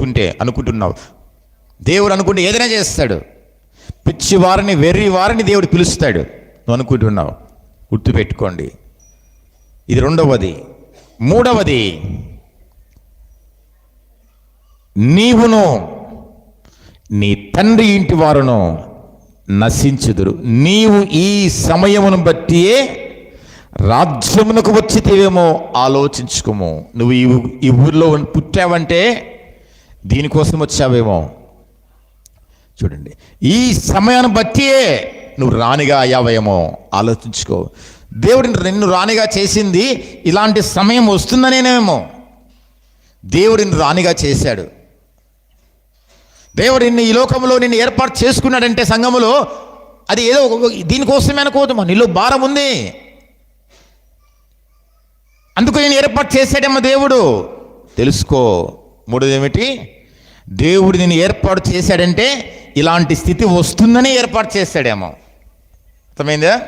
అనుకుంటే అనుకుంటున్నావు. దేవుడు అనుకుంటే ఏదైనా చేస్తాడు. పిచ్చి వారిని వెర్రి వారిని దేవుడు పిలుస్తాడు. నువ్వు అనుకుంటున్నావు. గుర్తుపెట్టుకోండి. ఇది రెండవది. మూడవది నీవును నీ తండ్రి ఇంటి వారును నశించుదురు. నీవు ఈ సమయమును బట్టియే రాజ్యమునకు వచ్చితేవేమో ఆలోచించుకోము. నువ్వు ఈ ఊర్లో ఈ ఊరిలో పుట్టావంటే దీనికోసం వచ్చావేమో? చూడండి. ఈ సమయాన్ని బట్టియే నువ్వు రాణిగా అయ్యావేమో? ఆలోచించుకో. దేవుడు నిన్ను రాణిగా చేసింది ఇలాంటి సమయం వస్తుందనేనేమో? దేవుడిని రాణిగా చేశాడు. దేవుడు నిన్ను ఈ లోకంలో నిన్ను ఏర్పాటు చేసుకున్నాడంటే సంఘములో అది ఏదో ఒక- దీనికోసమే అనుకోదమ్మా నీలో భారం ఉంది. అందుకు నేను ఏర్పాటు చేశాడేమో దేవుడు? తెలుసుకో. మూడోది ఏమిటి దేవుడు నేను ఏర్పాటు చేశాడంటే ఇలాంటి స్థితి వస్తుందని ఏర్పాటు చేశాడేమో. అర్థమైందా?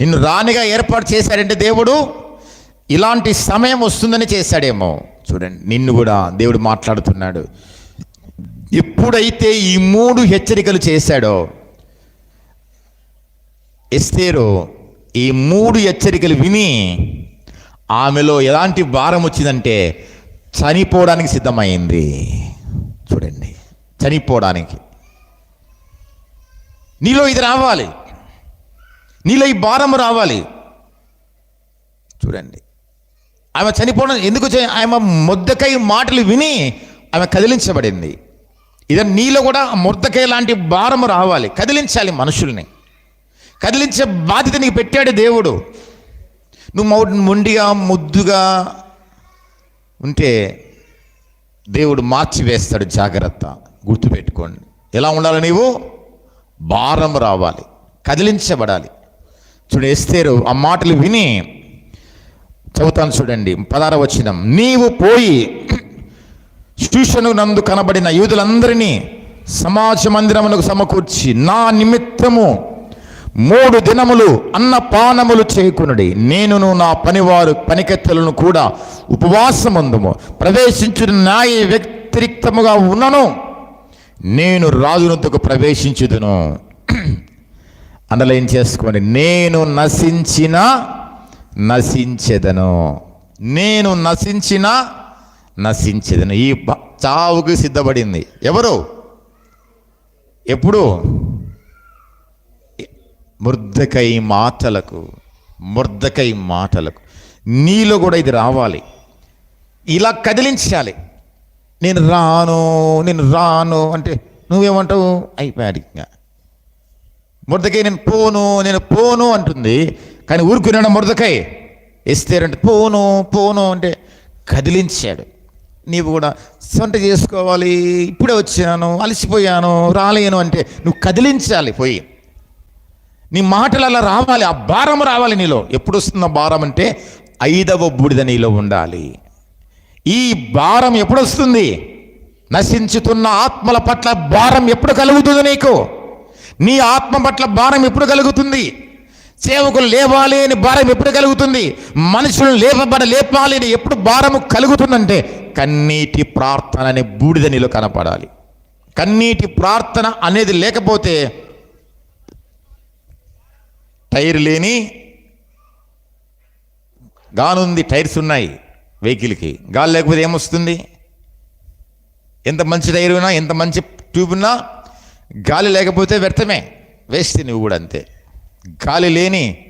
నిన్ను రాణిగా ఏర్పాటు చేశాడంటే దేవుడు ఇలాంటి సమయం వస్తుందని చేశాడేమో. చూడండి నిన్ను కూడా దేవుడు మాట్లాడుతున్నాడు. ఎప్పుడైతే ఈ మూడు హెచ్చరికలు చేశాడో ఎస్తేరు ఈ మూడు హెచ్చరికలు విని ఆమెలో ఎలాంటి భారం వచ్చిందంటే చనిపోవడానికి సిద్ధమైంది. చూడండి చనిపోవడానికి. నీలో ఇది రావాలి. నీలో ఈ భారం రావాలి. చూడండి ఆమె చనిపోవడం ఎందుకు ఆమె ముద్దకై మాటలు విని ఆమె కదిలించబడింది. ఇదే నీలో కూడా ముద్దకై లాంటి భారం రావాలి. కదిలించాలి మనుషుల్ని. కదిలించే బాధ్యత నీకు పెట్టాడు దేవుడు. నువ్వు మౌ- మొండిగా ముద్దుగా ఉంటే దేవుడు మార్చి వేస్తాడు జాగ్రత్త. గుర్తుపెట్టుకోండి. ఎలా ఉండాలి నీవు? భారం రావాలి. కదిలించబడాలి. చూడు ఎస్తేరు ఆ మాటలు విని చదువుతాను చూడండి. పదార వచ్చినం నీవు పోయి శిష్యును నందు కనబడిన యూదులందరినీ సమాజ మందిరమునకు సమకూర్చి నా నిమిత్తము మూడు దినములు అన్నపానములు చేయకునుడి. నేనును నా పనివారు పనికెత్తలను కూడా ఉపవాసమందుము. ప్రవేశించిన న్యాయ వ్యతిరిక్తముగా ఉన్నను. నేను రాజునొద్దకు ప్రవేశించుదును. అండర్లైన్ చేసుకోండి? నేను నశించిన నశించెదను. నేను నశించిన నశించెదను. ఈ చావుకు సిద్ధపడింది. ఎవరు? ఎప్పుడు? ముర్దకై మాటలకు ముర్దకై మాటలకు. నీలో కూడా ఇది రావాలి. ఇలా కదిలించాలి. నేను రాను నేను రాను అంటే నువ్వేమంటావు? అయిపోయాడు ఇంకా. మురదకై నేను పోను నేను పోను అంటుంది. కానీ ఊరుకున్నాడు మురదకై? ఇస్తేరంటే పోను పోను అంటే కదిలించాడు. నీవు కూడా సొంత చేసుకోవాలి ఇప్పుడే వచ్చాను అలసిపోయాను రాలేను అంటే నువ్వు కదిలించాలి పోయి. నీ మాటలు అలా రావాలి ఆ భారం రావాలి నీలో. ఎప్పుడు వస్తున్న భారం అంటే ఐదవ బూడిద నీలో ఉండాలి. ఈ భారం ఎప్పుడు వస్తుంది నశించుతున్న ఆత్మల పట్ల భారం ఎప్పుడు కలుగుతుంది నీకు? నీ ఆత్మ పట్ల భారం ఎప్పుడు కలుగుతుంది? సేవకులు లేవాలి అని భారం ఎప్పుడు కలుగుతుంది? మనుషులను లేపబడ లేపాలి అని ఎప్పుడు భారము కలుగుతుందంటే కన్నీటి ప్రార్థన అనే బూడిద నీలో కనపడాలి. కన్నీటి ప్రార్థన అనేది లేకపోతే టైర్ లేని గానుంది టైర్స్ ఉన్నాయి వెహికల్కి. గాలి లేకపోతే ఏమొస్తుంది? ఎంత మంచి టైర్ ఉన్నా ఎంత మంచి ట్యూబ్ ఉన్నా గాలి లేకపోతే వ్యర్థమే. వేస్ట్ నువ్వు కూడా అంతే. గాలి లేని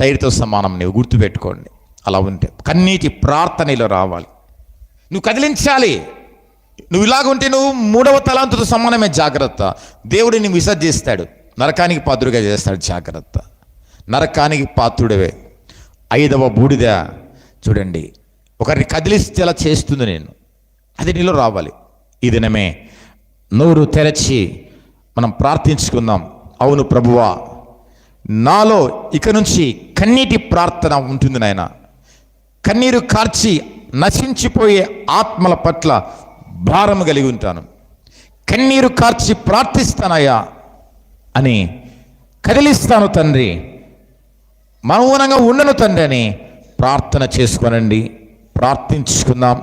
టైర్తో సమానం నువ్వు గుర్తుపెట్టుకోండి. అలా ఉంటే కన్నీటి ప్రార్థనలో రావాలి. నువ్వు కదిలించాలి. నువ్వు ఇలాగ ఉంటే నువ్వు మూడవ తలాంతుతో సమానమే జాగ్రత్త. దేవుడిని విసర్జిస్తాడు. నరకానికి పాత్రుడిగా చేస్తాడు జాగ్రత్త. నరకానికి పాత్రుడవే. ఐదవ బూడిద చూడండి. ఒకరిని కదిలిస్తే అలా చేస్తుంది నేను. అది నీలో రావాలి. ఈ దినమే నోరు తెరచి మనం ప్రార్థించుకుందాం. అవును ప్రభువా నాలో ఇక నుంచి కన్నీటి ప్రార్థన ఉంటుంది నాయన. కన్నీరు కార్చి నశించిపోయే ఆత్మల పట్ల భారం కలిగి ఉంటాను. కన్నీరు కార్చి ప్రార్థిస్తానయ్యా. అని కదిలిస్తాను తండ్రి. మౌనంగా ఉండను తండ్రి అని ప్రార్థన చేసుకోనండి. ప్రార్థించుకుందాం.